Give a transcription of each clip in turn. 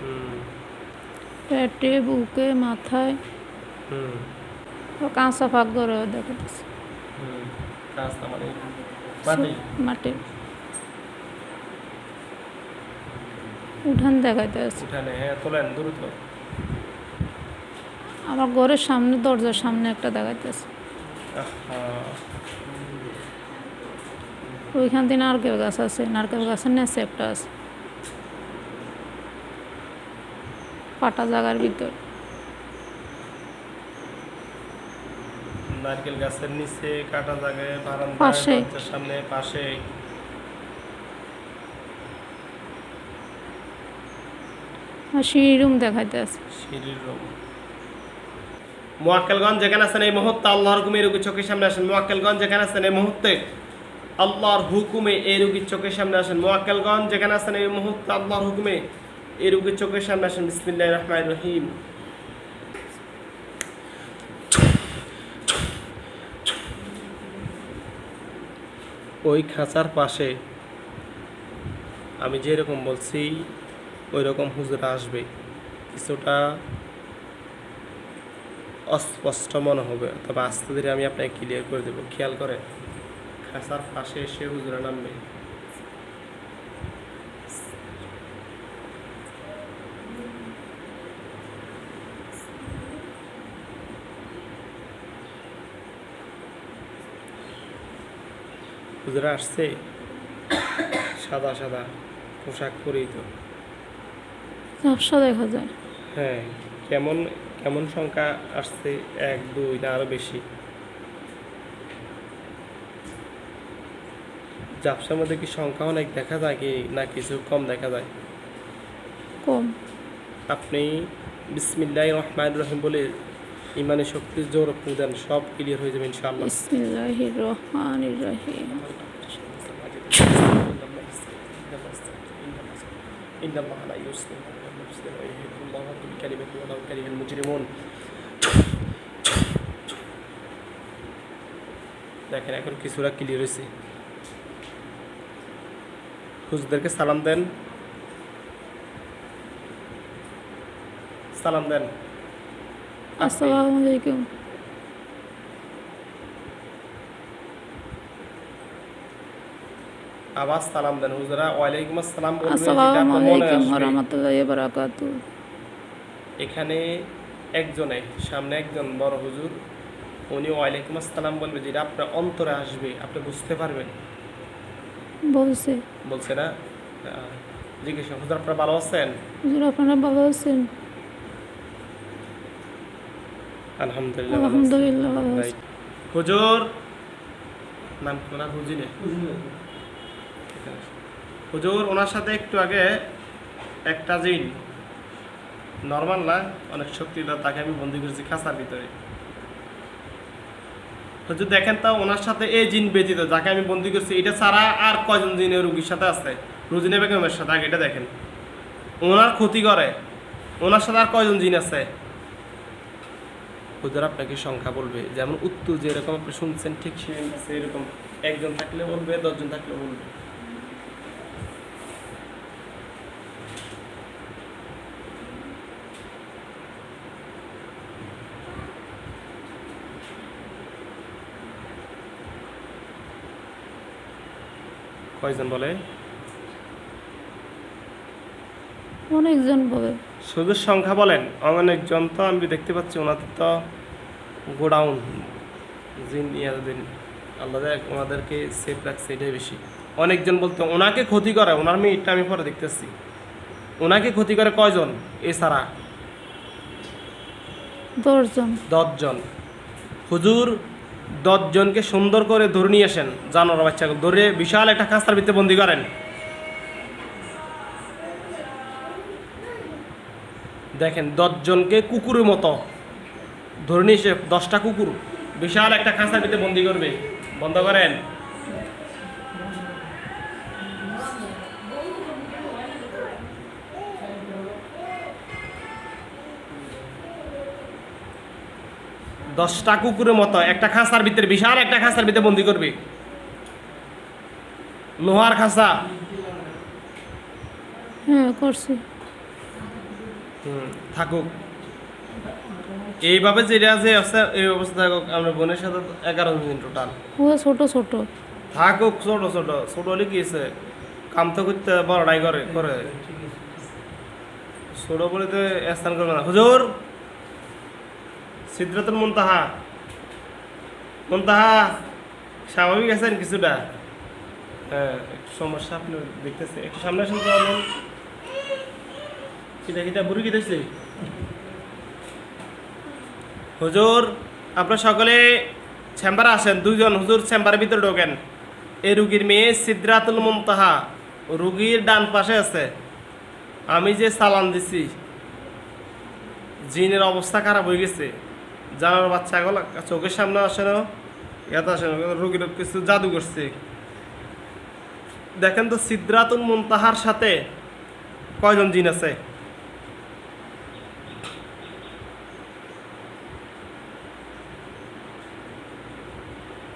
হুম পেটে বুকে মাথায়। কাঁচা ফাঁক হুম রাস্তা মানে মাটি। উঠান দেখাইতে আছে হ্যাঁ আমার ঘরের সামনে দরজার সামনে একটা দেখাইতেছে। ওইখান থেকে নারকেল গাছ আছে নারকেল গাছের নেচে একটা আছে। পাটা জায়গার ভিতর। নারকেল গাছের নিচে কাটা জায়গায় বারান্দা পাশে। সামনে পাশে। রুম দেখাইতে আছে। সিঁড়ির রুম। মোয়াক্কেলগঞ্জ যেখানে আছেন এই মুহূর্তে আল্লাহর হুকুমে রুগীর চোখের সামনে আসেন। মোয়াক্কেলগঞ্জ যেখানে আছেন এই মুহূর্তে আল্লাহর হুকুমে এই রুগীর চোখের সামনে আসেন। মোয়াক্কেলগঞ্জ যেখানে আছেন এই মুহূর্তে আল্লাহর হুকুমে এই রুগীর চোখের সামনে আসেন বিসমিল্লাহ রহমান রহিম। ওই খাঁচার পাশে আমি যেরকম বলছি ওই রকম হুজুরা আসবে। কিছুটা অস্পষ্ট মনে হবে, তবে আস্তে ধীরে আমি আপনাকে ক্লিয়ার করে দেবো। খেয়াল করেন, খাঁচার পাশে এসে হুজুরা নামবে। হুজুরা আসছে সাদা সাদা পোশাক পরেই তো ঝাপসা দেখা যায় হ্যাঁ কেমন কেমন সংখ্যা আসছে? এক দুই না আরও বেশি। জাপসার মধ্যে কি সংখ্যা অনেক দেখা যায় কি না কিছু কম দেখা যায়? কম। আপনি বিসমিল্লাহ রহমান রহিম বলে ইমানের শক্তির জোর ফু দেন সব ক্লিয়ার হয়ে যাবে ইনশাআল্লাহ বিসমিল্লাহির রহমানির রহিম إن الله لا يصلح المفسد ويهدي الله بكلمته ولو كره المجرمون দেখেন এখন কিছুটা ক্লিয়ার হয়েছে হুজুরদেরকে সালাম দেন সালাম দেন আসসালামু আলাইকুম। আবার সালাম দেন হুজুরা ওয়ালাইকুম আসসালাম বলবে যেটা আসসালামু আপনার আলাইকুম আসবে। রহমতুল্লাহি বারাকাতু এখানে একজনে সামনে একজন বড় হুজুর উনি ওয়ালাইকুম আসসালাম বলবে যেটা আপনার অন্তরে আসবে আপনি বুঝতে পারবেন? বলছে। বলছে না? জিজ্ঞেস হুজুর আপনারা ভালো আছেন? হুজুর আপনারা ভালো আছেন? আলহামদুলিল্লাহ আলহামদুলিল্লাহ. হুজুর নাম হুজিনে হুজুর ওনার সাথে একটু আগে একটা জিন নর্মাল না অনেক তাকে আমি বন্দি করেছি খাঁচার ভিতরে। হুজুর দেখেন তো ওনার সাথে এই জিন ব্যতীত যাকে আমি বন্দি করছি এটা ছাড়া আর কয়জন জিনের রুগীর সাথে আছে? রুজিনে বেগমের সাথে আগে এটা দেখেন। ওনার ক্ষতি করে। ওনার সাথে আর কয়জন জিন আছে? হুজুর আপনাকে সংখ্যা বলবে। যেমন উত্তর যেরকম আপনি শুনছেন, ঠিক সেরকম একজন থাকলে বলবে, দশজন থাকলে বলবে। কয়জন বলে? অনেকজন বলে। শুধু সংখ্যা বলেন অনেকজন তো আমি দেখতে পাচ্ছি ওনাদের তো গোডাউন। জিন ইয়াদিন আল্লাহ ওনাদেরকে সেফ রাখছে এটাই বেশি। অনেকজন বলতে ওনাকে ক্ষতি করে ওনার মেয়েটা আমি পরে দেখতেছি। ওনাকে ক্ষতি করে কয়জন এছাড়া দশজন। দশজন। হুজুর দশজনকে সুন্দর করে ধরে নিয়ে আসেন জানোয়ার বাচ্চাকে ধরে বিশাল একটা খাস্তার ভিতরে বন্দি করেন। দেখেন দশজনকে কুকুরের মতো। ধরে নিয়ে এসে দশটা কুকুর। বিশাল একটা খাঁচার ভিতরে বন্দি করবে। বন্ধ করেন। দশটা কুকুরের মতো, একটা খাঁচার ভিতরে, বিশাল একটা খাঁচার ভিতরে বন্দি করবে। লোহার খাঁচা। হ্যাঁ করছি। থাকুক। এইভাবে যেটা আছে এই অবস্থা থাকুক। আমরা বোনের সাথে এগারো দিন টোটাল ও ছোট ছোট। থাকুক ছোট ছোট। ছোট হলে কি হয়েছে? কাম তো করতে বড়টাই করে করে। ছোট বলে তো স্থান করবে না। হুজুর! সিদ্ধাতুল মুনতাহা। মুনতাহা স্বাভাবিক আছেন কিছুটা? হ্যাঁ একটু সমস্যা আপনি দেখতেছে একটু সামনে আসেন তো কিটা কিটা বুড়ি হুজুর, আপনারা সকলে চেম্বারে আসেন, দুইজন হুজুর চেম্বারের ভিতরে ঢোকেন। এই রুগীর মেয়ে সিদ্রাতুল মুমতাহা, রুগীর ডান পাশে আছে। আমি যে সালাম দিছি, জিনের অবস্থা খারাপ হয়ে গেছে। জানার বাচ্চাগুলো চোখের সামনে আসে না এত আসে না, রুগীর কিছু জাদু করছে। দেখেন তো, সিদ্রাতুল মুমতাহার সাথে কয়জন জিন আছে?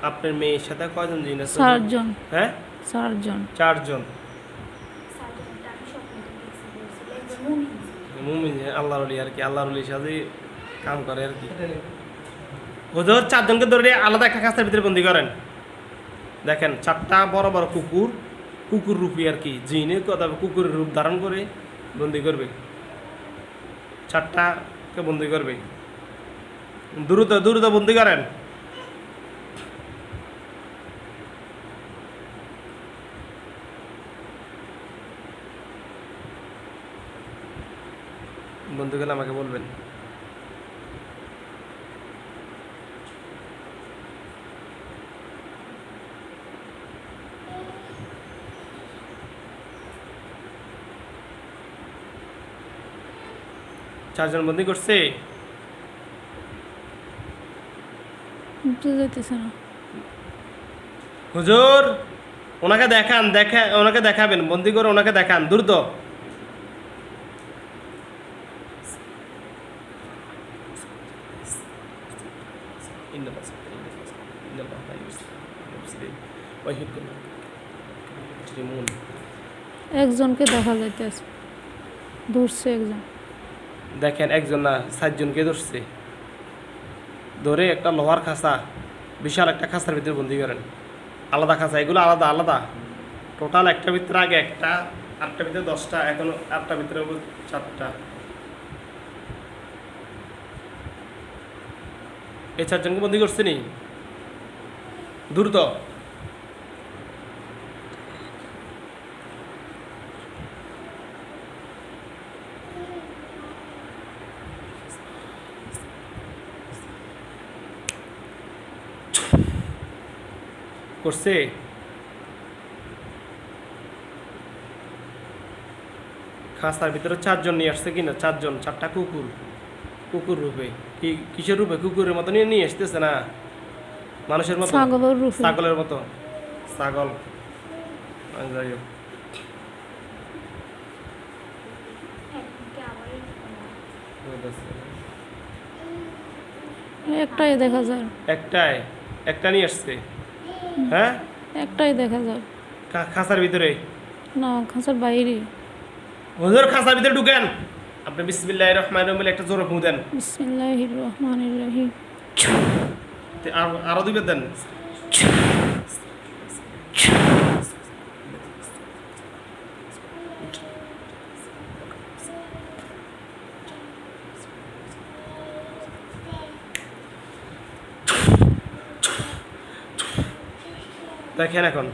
আপনার মেয়ের সাথে কয়জন জিন আছে? চারজন। হ্যাঁ? চারজন। চারজন। মুমিন আল্লাহর অলি আর কি আল্লাহর অলির সাথে কাম করে আর কি। হুজুর চারজনকে ধরে আলাদা একটা কাছের ভিতরে বন্দি করেন। দেখেন চারটা বড় বড় কুকুর কুকুর রূপী আর কি জিনে কথা কুকুরের রূপ ধারণ করে বন্দি করবে। চারটাকে বন্দি করবে। দ্রুত দ্রুত বন্দি করেন। বন্ধু গেলে আমাকে বলবেন। চারজন বন্দি করছে? হুজুর ওনাকে দেখান দেখা ওনাকে দেখাবেন বন্দি করে ওনাকে দেখান দ্রুত। একজনকে দেখা যাইতেছে ধরছে একজন। দেখেন একজন না, সাতজনকে ধরছে। ধরে একটা লোহার খাঁচা, বিশাল একটা খাঁচার ভিতরে বন্দি করেন। আলাদা খাঁচা, এগুলো আলাদা আলাদা। টোটাল একটা ভিতরে আগে একটা আটটা ভিতরে দশটা, এখন আটটা ভিতরে চারটা। এই চারজনকে বন্দি করছে নি? দ্রুত। করছে? খাঁচার ভিতরে চারজন নিয়ে আসছে কিনা? চারজন চারটা কুকুর। কুকুর রূপে। কি কিসের রূপে? কুকুরের মতো নিয়ে নিয়ে আসতেছে না? মানুষের মতো? ছাগলের মতো। ছাগল। যাই হোক একটাই দেখা যায়। একটাই। একটা নিয়ে আসছে। হ্যাঁ? একটাই দেখা যায়। খাঁচার ভিতরে? না খাঁচার বাইরে। হুজুর খাঁচার ভিতরে ঢুকেন। আপনি বিসমিল্লাহির রহমান রহিম একটা জোরে ফু দেন। বিসমিল্লাহির রহমানির রহিম। আর- আরও দুইবার দেন। দেখেন এখন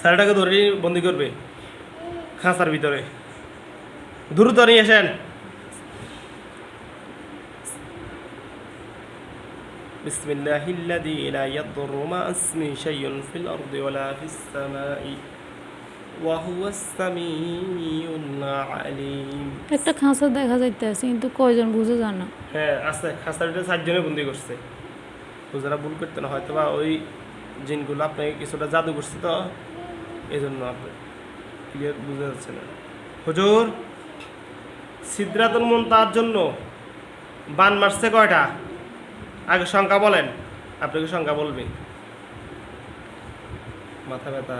স্যারটাকে ধরে বন্দি করবে খাঁচার ভিতরে দ্রুত নিয়ে আসেন بسم الله الذي لا يضر مع اسمه شيء في الأرض ولا في السماء وهو السميع العليم একটা খাঁচা দেখা যাইতেছে কিন্তু কয়জন বুঝে যায় না হ্যাঁ আছে খাসারিটা সাতজনে বন্দি করছে বুঝারা ভুল করতে না হয়তো বা ওই জিনগুলো আপনাকে কিছুটা জাদু করছে তো এই জন্য আপনি ক্লিয়ার বুঝতে যাচ্ছে না। হুজুর সিদ্ধাতুল মন তার জন্য বান মারছে কয়টা? আগে সংখ্যা বলেন আপনাকে সংখ্যা বলবে মাথা ব্যথা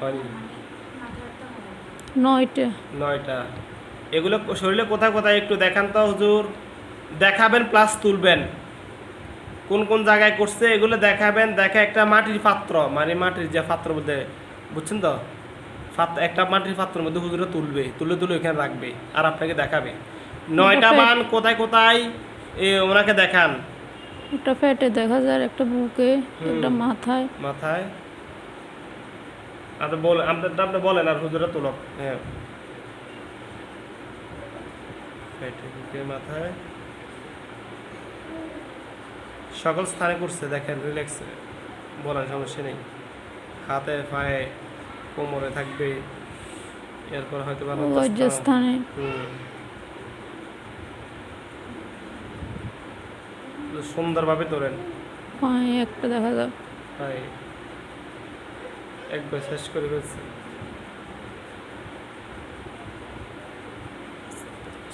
হয়নি? নয়টা। নয়টা। এগুলো শরীরে কোথায় কোথায় একটু দেখান তো হুজুর। দেখাবেন প্লাস তুলবেন। কোন কোন জায়গায় করছে এগুলো দেখাবেন দেখা একটা মাটির পাত্র মানে মাটির যে পাত্র মধ্যে বুঝছেন তো? একটা মাটির পাত্রের মধ্যে হুজুরে তুলবে তুলে তুলে ওখানে রাখবে আর আপনাকে দেখাবে। নয়টা বান কোথায় কোথায় এ, ওনাকে দেখান। একটা পেটে দেখা যায় একটা বুকে একটা মাথায়। মাথায়। আপনি বলেন আপনি বলেন আর হুজুরে তুলক। হ্যাঁ। পেটে বুকে মাথায়। সকল স্থানে করছে দেখেন রিল্যাক্স বলার সমস্যা নেই। হাতে পায়ে কোমরে থাকবে এরপর হয়তো বা সুন্দরভাবে তোলেন। পায়ে একটা দেখা হাই একবার শেষ করে ফেলছে।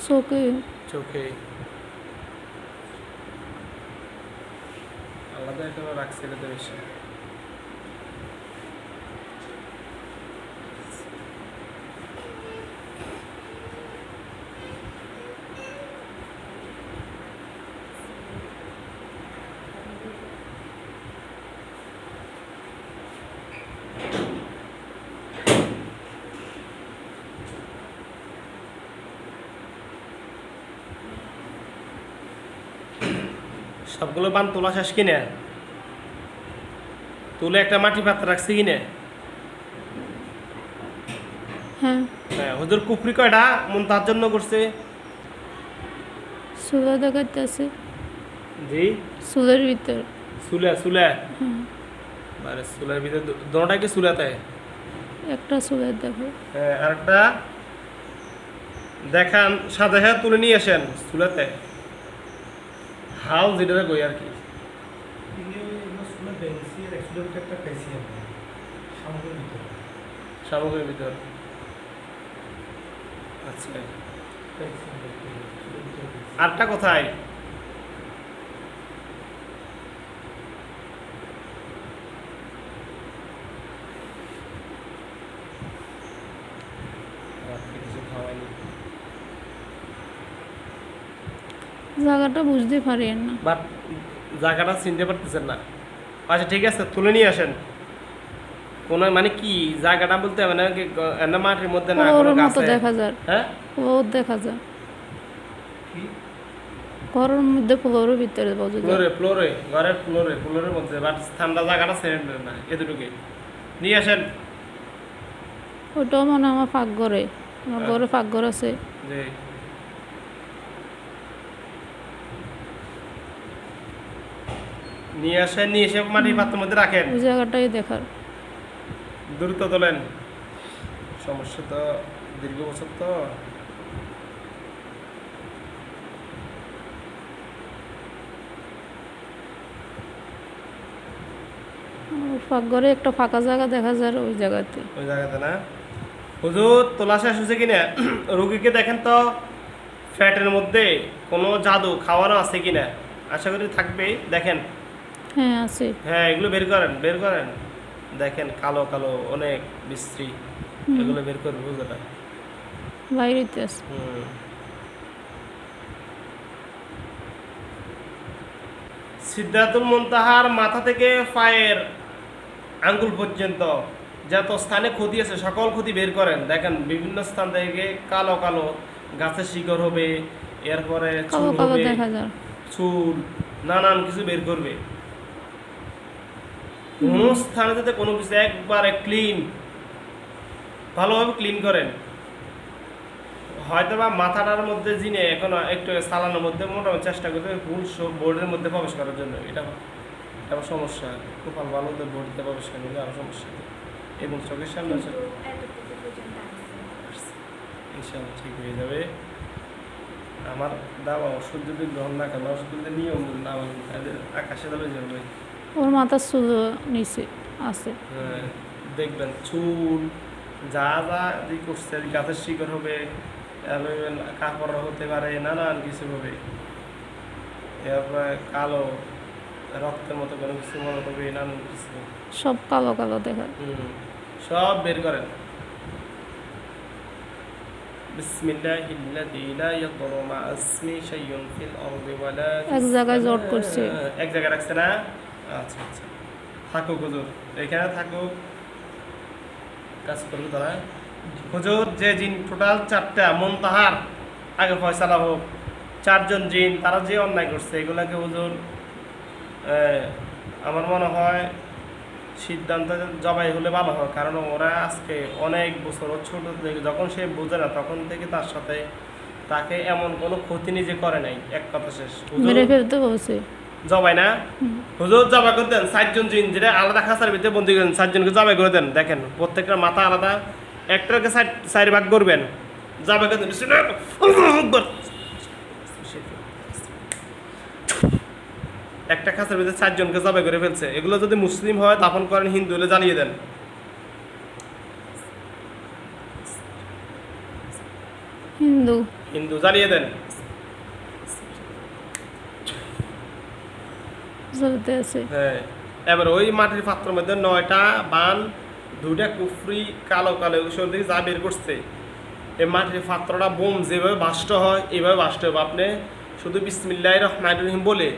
চোখে। চোখে। আলাদা এটা তো বেশি। সবগুলো বান তোলা শেষ কিনে? তুলে একটা মাটি পাত্র রাখছে কিনে? হ্যাঁ। হ্যাঁ হুজুর কুফরি কয়টা? মন তার জন্য করছে। চুলা দেখাইতেছে জি? চুলের ভিতর। সুলে সুলে? মানে সুলের ভিতরে দোনোটা কি সুলাতে? একটা চুলের দেখো। হ্যাঁ আরেকটা। দেখান সাদা হ্যাঁ তুলে নিয়ে আসেন সুলাতে। হাল যেটা কই আর কি? সামগ্রীর ভিতর। আচ্ছা। আরটা কোথায়? রাত্রে কিছু খাওয়াইনি। জায়গাটা বুঝতে পারি না। বাট জায়গাটা চিনতে পারতেছেন না। আচ্ছা ঠিক আছে তুলে নিয়ে আসেন। কোন মানে কি জায়গাটা বলতে মানে এমনি মাটির মধ্যে না কোনো গাছে? দেখা যায়। হ্যাঁ? ফ্লোর দেখা যায়। ঘরের মধ্যে ফ্লোরের ভিতরে বোঝা ফ্লোরে ফ্লোরে ঘরের ফ্লোরে ফ্লোরের মধ্যে বাট ঠান্ডা জায়গাটা সেরেন না এতটুকু নিয়ে আসেন। ওটাও মানে আমার পাক ঘরে। আমার ঘরে পাক ঘর আছে। যে নিয়ে আসেন নিয়ে এসে মাটির পাত্রের মধ্যে রাখেন। ওই জায়গাটাই দেখার। দ্রুত তোলেন। সমস্যা তো দীর্ঘ বছর তো। ঘরে একটা ফাঁকা জায়গা দেখা যায় ওই জায়গাতে। ওই জায়গাতে না? হুজুর তোলা শেষ হয়েছে কিনা? রুগীকে দেখেন তো ফ্যাটের মধ্যে কোনো জাদু খাওয়ানো আছে কিনা? আশা করি থাকবে দেখেন হ্যাঁ আছে। হ্যাঁ এগুলো বের করেন বের করেন। দেখেন কালো কালো অনেক বিশ্রী। এগুলো বের করবে হুজুরা বাইরেতে আছে। সিদ্ধাতুল মুনতাহার মাথা থেকে পায়ের আঙ্গুল পর্যন্ত যত স্থানে ক্ষতি আছে সকল ক্ষতি বের করেন। দেখেন বিভিন্ন স্থান থেকে কালো কালো গাছের শিকড় হবে এরপরে চুল নানান কিছু বের করবে। কোনো স্থানে যাতে কোনো কিছু একবারে ক্লিন ভালোভাবে ক্লিন করেন। হয়তো বা মাথাটার মধ্যে জিনে এখন একটু সালানোর মধ্যে মোটামুটি চেষ্টা করতে ফুল বোর্ডের মধ্যে প্রবেশ করার জন্য। এটা এটা সমস্যা। খুব ভালো ভালো বোর্ডে প্রবেশ করে নিলে আরও সমস্যা। এবং চোখের সামনে আছে। ইনশাল্লাহ ঠিক হয়ে যাবে। আমার দাবা ওষুধ যদি গ্রহণ না করেন ওষুধ যদি নিয়ম না আকাশে যাবে যাবে। ওর মাথার চুল নিচে আছে। হ্যাঁ, দেখবেন চুল যা যা যে করছে গাছের শিকড় হবে কাপড় হতে পারে নানান কিছু হবে। এরপরে কালো রক্তের মতো কোনো কিছু মনে করবে নানান কিছু। সব কালো কালো দেখা। সব বের করেন। এক জায়গায় জট করছে। এক জায়গায় রাখছে না। আচ্ছা আচ্ছা। থাকুক হুজুর এখানে থাকুক কাজ করবে তারা। হুজুর যে জিন টোটাল চারটা মন্তাহার আগে ফয়সালা হোক। চারজন জিন তারা যে অন্যায় করছে এগুলাকে হুজুর আমার মনে হয় সিদ্ধান্ত জবাই হলে ভালো হয়। কারণ ওরা আজকে অনেক বছর ছোট থেকে যখন সে বোঝে না তখন থেকে তার সাথে তাকে এমন কোনো ক্ষতি নিজে করে নাই। এক কথা শেষ। জবাই না? হুজুর জবাই করে দেন। সাতজন জিন যেটা আলাদা খাঁচার ভিতরে বন্দি করেন সাতজনকে জবাই করে দেন। দেখেন প্রত্যেকটা মাথা আলাদা। একটাকে সাইড চারি ভাগ করবেন। জবাই করে দেন। একটা খাঁচার ভিতরে চারজনকে জবাই করে ফেলছে। এগুলো যদি মুসলিম হয় দাফন করেন হিন্দু হলে জ্বালিয়ে দেন। হিন্দু। হিন্দু জ্বালিয়ে দেন। চলতে আছে। হ্যাঁ। এবার ওই মাটির পাত্রের মধ্যে নয়টা বান দুইটা কুফরি কালো কালো থেকে যা বের করছে। এই মাটির পাত্রটা বোম যেভাবে বাষ্ট হয় এইভাবে বাষ্ট হবে। আপনি শুধু বিসমিল্লাহ রহমান রহিম বলে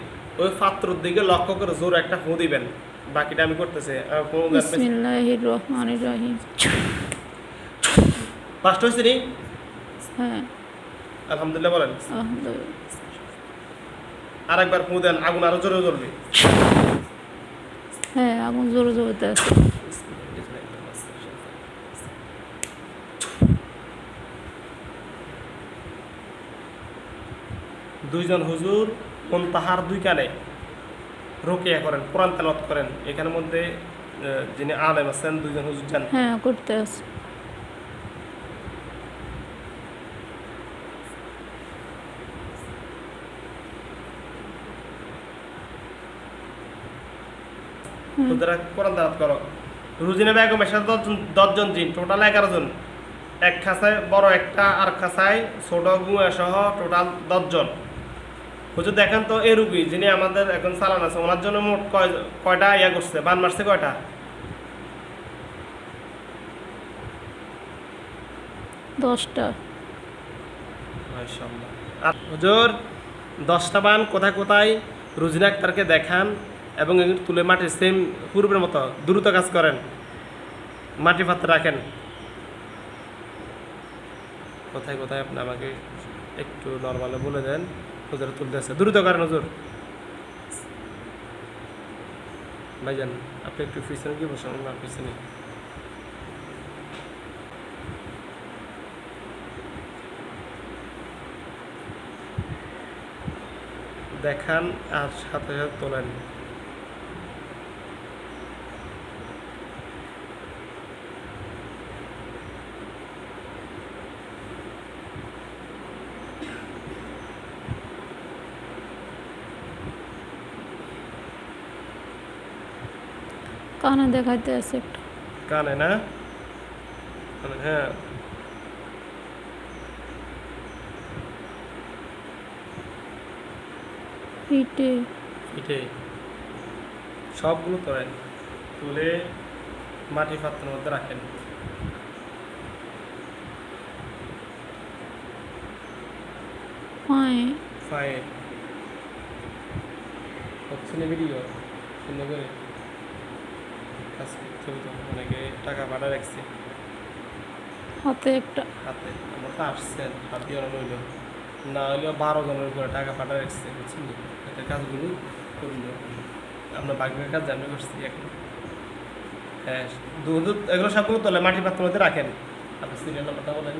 ওই পাত্রর দিকে লক্ষ্য করে জোর একটা ফু দিবেন। বাকিটা আমি করতেছি। বিসমিল্লাহির রহমানির রহিম। বাষ্ট হয়েছে নি? হ্যাঁ। আলহামদুলিল্লাহ বলেন। আলহামদুলিল্লাহ। আরেকবার ফু দেন আগুন আরও জোরে জ্বলবে। হ্যাঁ আগুন জোরে জ্বলতে আছে। দুইজন হুজুর কোন তাহার দুই কানে রোকেয়া করেন কোরআন তেলাওয়াত করেন। এখানের মধ্যে যিনি আলেম আছেন দুইজন হুজুর যান। হ্যাঁ করতে আছে। হুজুরা কোরআন তেলাওয়াত করো। রুজিনা বেগমের সাথে দশজন দশজন জিন টোটাল এগারো জন। এক খাঁচায় বড় একটা আর খাঁচায় ছোট গুঁয়া সহ টোটাল দশজন। হুজুর দেখেন তো এই রুগী যিনি আমাদের এখন চালান আছে ওনার জন্য মোট কয় কয়টা ইয়া করছে? বান মারছে কয়টা? দশটা। হুজুর দশটা বান কোথায় কোথায়? রুজিনা আক্তারকে দেখান। এবং এগুলো তুলে মাটির সেম পূর্বের মতো দ্রুত কাজ করেন। মাটি পাত্রে রাখেন। কোথায় কোথায় আপনি আমাকে একটু নর্মালে বলে দেন? হুজুর তুলতেছে দ্রুত করেন, হুজুর। ভাইজান, আপনি একটু পিছনে কি বসেন? না, পিছনে। দেখান আর সাথে সাথে তোলেন। কানে দেখাইতে আছে একটা। কানে না? হ্যাঁ। পিঠে এটাই সবগুলো তোলেন। তুলে মাটি পাত্রের মধ্যে রাখেন। পায়ে পায়ে হচ্ছে না ভিডিও। সুন্দর করে। অনেকে টাকা পাঠা রাখছে। হাতে একটা। হাতে আমার তো আসছেন হাত দিয়ে রইল না হলেও বারো জনের উপরে টাকা পাঠা রাখছে বুঝছেন নি? কাজগুলো করল। আমরা বাকির কাজ জানি করছি এখন। হ্যাঁ দুধ এগুলো সবগুলো তোলে মাটি পাত্রের মধ্যে রাখেন। আপনি সিরিয়াল নাম্বারটা বলেন।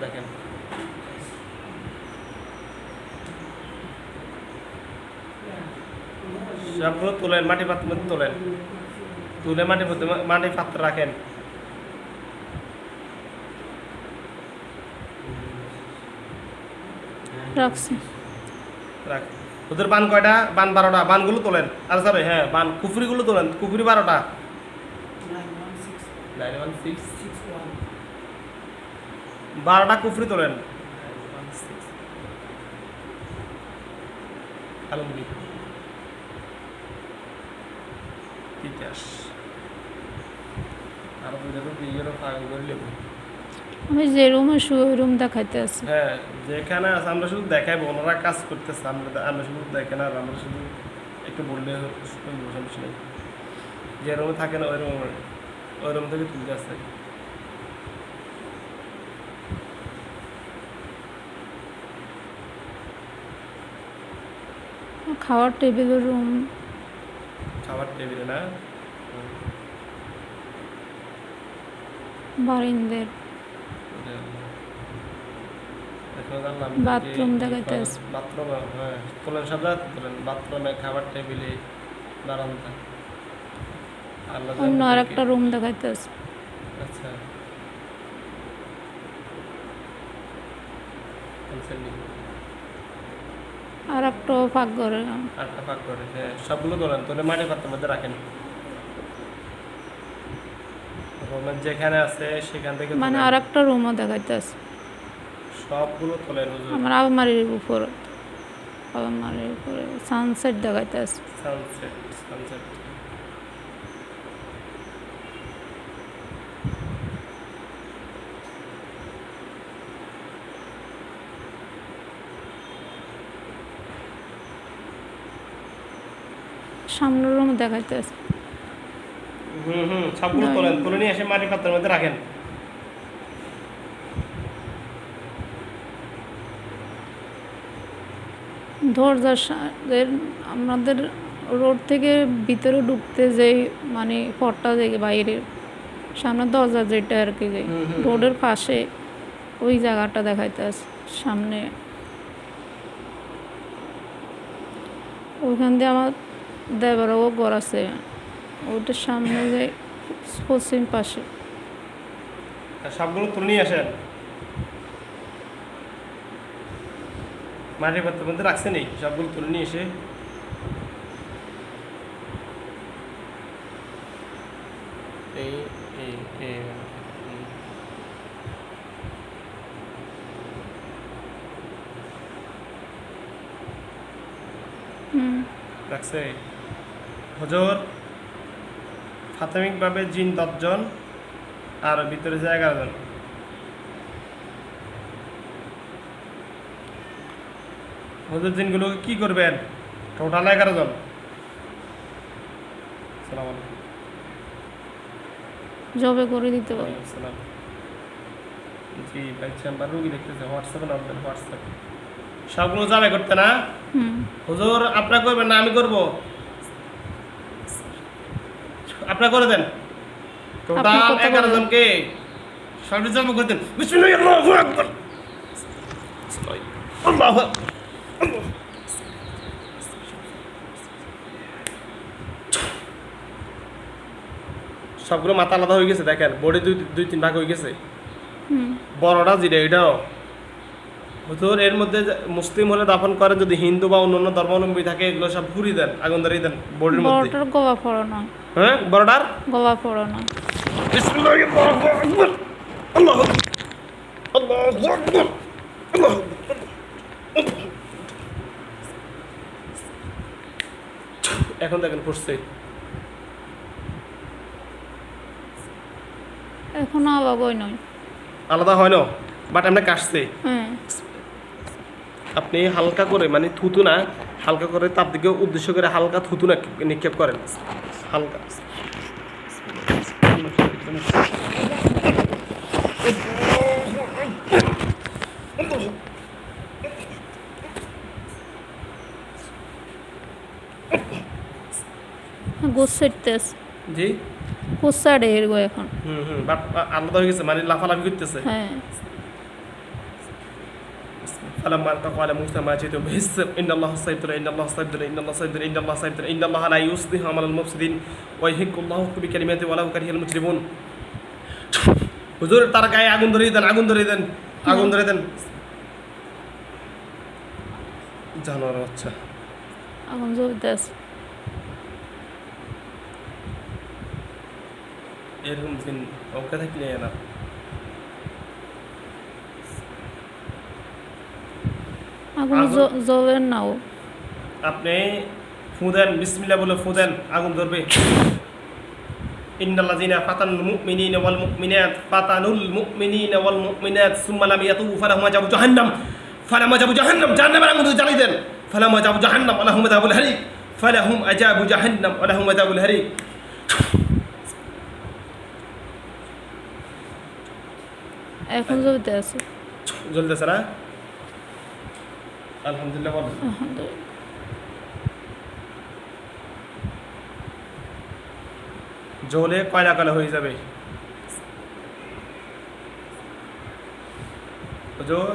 দেখেন। সবগুলো তোলেন মাটি পাত্রের মধ্যে তোলেন। তুলে মাটি মাটি পাত্র রাখেন। রাখছি। রাখ। ওদের বান কয়টা? বান বারোটা। বানগুলো তোলেন। আর সরি হ্যাঁ বান কুফরিগুলো তোলেন। কুফরি বারোটা। বারোটা কুফরি তোলেন। আলহামদুলিল্লাহ। তিতাস আর ফাঁকা করে নেব আমি যে রুমে শুয়ে ওই রুম দেখাইতে আছি। হ্যাঁ যেখানে আছে আমরা শুধু দেখাইবো ওনারা কাজ করতেছে আমরা আমরা শুধু দেখেন আর আমরা শুধু একটু বললে হইব, সমস্যা নেই। যে রুমে থাকে না ওই রুম ওই রুম থেকে তুলতে আসছে। খাওয়ার টেবিলের রুম খাবার টেবিলে না? বারিন্দের Bathroom দেখাইতে আছে। বাথরুম হ্যাঁ তোলেন সব তোলেন বাথরুমে খাবার টেবিলে বারান্দা। অন্য আর একটা রুম দেখাইতে আছে আচ্ছা। আর একটা ফাঁক করে আটটা ফাঁক করে সবগুলো দোলেন তোলে মাটি পাত্রের মধ্যে রাখেন। যেখানে আছে সেখান থেকে মানে। আর একটা রুমও দেখাইতে আছে। সবগুলো তোলেন আমার আলমারির উপর আলমারির উপরে সানসেট দেখাইতে আছে। সানসেট সানসেট সামনের রুম দেখাইতে আছে। হুম হুম সবগুলো। তোলেন তুলে নিয়ে এসে মাটি পাত্রের মধ্যে রাখেন। দরজার আমাদের রোড থেকে ভিতরে ঢুকতে যে মানে পটটা যে বাইরের সামনে দরজা যেটা আর কি যে রোডের পাশে ওই জায়গাটা দেখাইতে আছে সামনে। ওইখান দিয়ে আমার দেবারও ঘর আছে। ওইটার সামনে যে পশ্চিম পাশে। সবগুলো তুলে নিয়ে আসেন? মাটির পাত্রের মধ্যে রাখছেন এই সবগুলো তুলে নিয়ে এসে। এই। হুম। রাখছে? হজর প্রাথমিকভাবে জিন দশজন আর ভিতরে যে এগারো জন হজর জিনগুলোকে কি করবেন? টোটাল এগারো জন সালাম আলাইকুম। জবে করে দিতে পারে। জি ভাই চেম্বার রুগী দেখতেছে হোয়াটসঅ্যাপে নামবেন হোয়াটসঅ্যাপ। সবগুলো যাবে করতে না? হুজুর আপনার করবেন না আমি করব? আপনার করে দেন। টোটাল এগারো? জনকে সবটি জন্ম করে দেন। আল্লাহু সবগুলো মাথা আলাদা হয়ে গেছে দেখেন। বডি দুই দুই তিন ভাগ হয়ে গেছে। বড়টা যেটা এটাও। হুজুর এর মধ্যে মুসলিম হলে দাফন করে যদি হিন্দু বা অন্যান্য ধর্মাবলম্বী থাকে এগুলো সব ঘুরিয়ে দেন আগুন ধরিয়ে দেন বডির মধ্যে বড়টার গোবা ফোড়ানো হ্যাঁ বড়টার গোবা ফোড়ানো বিসমিল্লাহির রহমানির রহিম। আল্লাহু। আল্লাহু আকবার। আল্লাহু এখন দেখেন ফুটছে এখনও আবাগই নয় আলাদা হয় না বাট আমরা কাশছে হ্যাঁ আপনি হালকা করে মানে থুতু না হালকা করে তার দিকে উদ্দেশ্য করে হালকা থুতু না নিক্ষেপ করেন। হালকা। জি? কোসাডে এর এখন। হুম হুম বাট আলাদা হয়ে গেছে মানে লাফালাফি করতেছে। হ্যাঁ। فلما التقى قال موسى ما جئتم به السر ان الله سيطر ان الله سيطر ان الله سيطر ان الله سيطر ان الله لا يصلح عمل المفسدين ويهلك الله بكلماته ولو كره المجرمون হুজুর তার গায়ে আগুন ধরিয়ে দেন আগুন ধরিয়ে দেন আগুন ধরিয়ে দেন জানোয়ার বাচ্চা এখন জ্বলতেস এরকম জিন ওকে থাকলে না আগুন জ্বলেন নাও আপনি ফুদেন বিসমিল্লা বলে ফুদেন আগুন ধরবে। ইন্নাল্লাযিনা ফাতানুল মুমিনিনা ওয়াল মুমিনাত ফাতানুল মুমিনিনা ওয়াল মুমিনাত সুম্মা লাম ইয়াতুবু ফালাহুম আযাবু জাহান্নাম। ফালাহুম আযাবু জাহান্নাম জাহান্নামের আগুন জ্বালিয়ে দেন। ফালাহুম আযাবু জাহান্নাম ওয়ালাহুম আযাবুল হারিক। ফালাহুম আযাবু জাহান্নাম ওয়ালাহুম আযাবুল হারিক। এখন জমিতে আছে। জ্বলতেছে না? আলহামদুলিল্লাহ বলেন আলহামদুলিল্লাহ জ্বলে কয়লা কয়লা হয়ে যাবে? হুজুর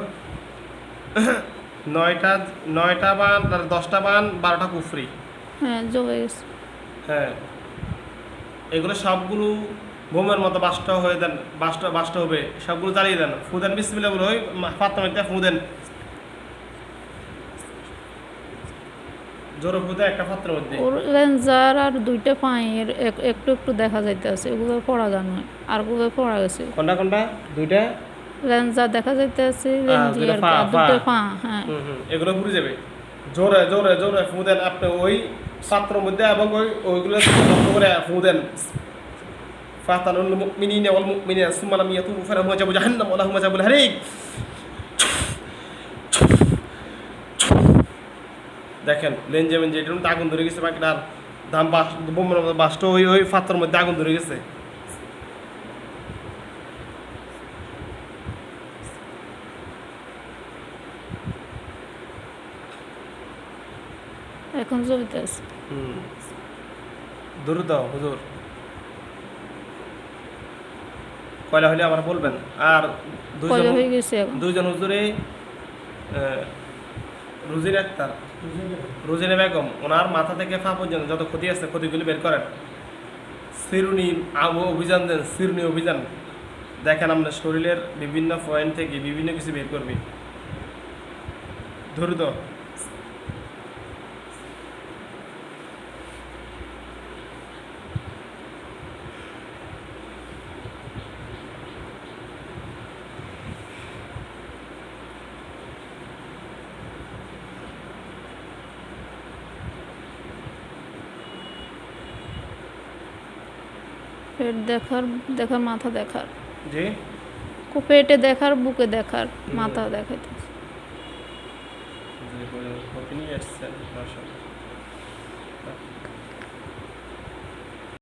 নয়টা নয়টা বান দশটা বান বারোটা কুফরি। হ্যাঁ গেছে। হ্যাঁ। এগুলো সবগুলো বোমের মতো বাষ্ট হয়ে দেন বাষ্ট বাষ্ট হবে। সবগুলো জ্বালিয়ে দেন। ফুদেন বিসমিল্লা বলে ফুদেন মধ্যে আর দুইটা এক- একটু একটু দেখা যাইতেছে ওগুলো পড়া গান হয় আর ওগুলো পড়া গেছে। কোনটা কোনটা? দুইটা? দেখা যাইতেছে লেন্সি দুইটা পা, আর দুইটা পা। পা হ্যাঁ এগুলো পুড়ে যাবে। জোরে জোরে জোরে ফু দেন আপনি ওই পাত্রের মধ্যে এবং ওই ওইগুলো লক্ষ্য করে ফু দেন। ফাতানুল মুমিনিনা ওয়াল মুমিনাত সুম্মা লাম ইয়াতুবু ফালাহুম আযাবু জাহান্নাম ওয়া লাহুম আযাবুল হারিক। দেখেন মেনজে এটার মধ্যে আগুন ধরে গেছে বাকিটা আর দাম বাস বোমের মধ্যে বাস্ট ওই ওই পাত্রের মধ্যে আগুন ধরে গেছে। এখন জমিতে আছে। হুম। দ্রুত হুজুর। কয়লা হলে আমার বলবেন? আর দুইজন দুইজন হুজুরে রুজিন আক্তার। রুজিনা বেগম, ওনার মাথা থেকে ফা পর্যন্ত যত ক্ষতি আছে, ক্ষতিগুলি বের করেন। সিরুনি অভিযান দেন, সিরুনি অভিযান। দেখেন আমরা শরীরের বিভিন্ন পয়েন্ট থেকে বিভিন্ন কিছু বের করবি। দ্রুত পেট দেখার দেখার মাথা দেখার। জি? পেটে দেখার বুকে দেখার মাথা দেখাইতেছে।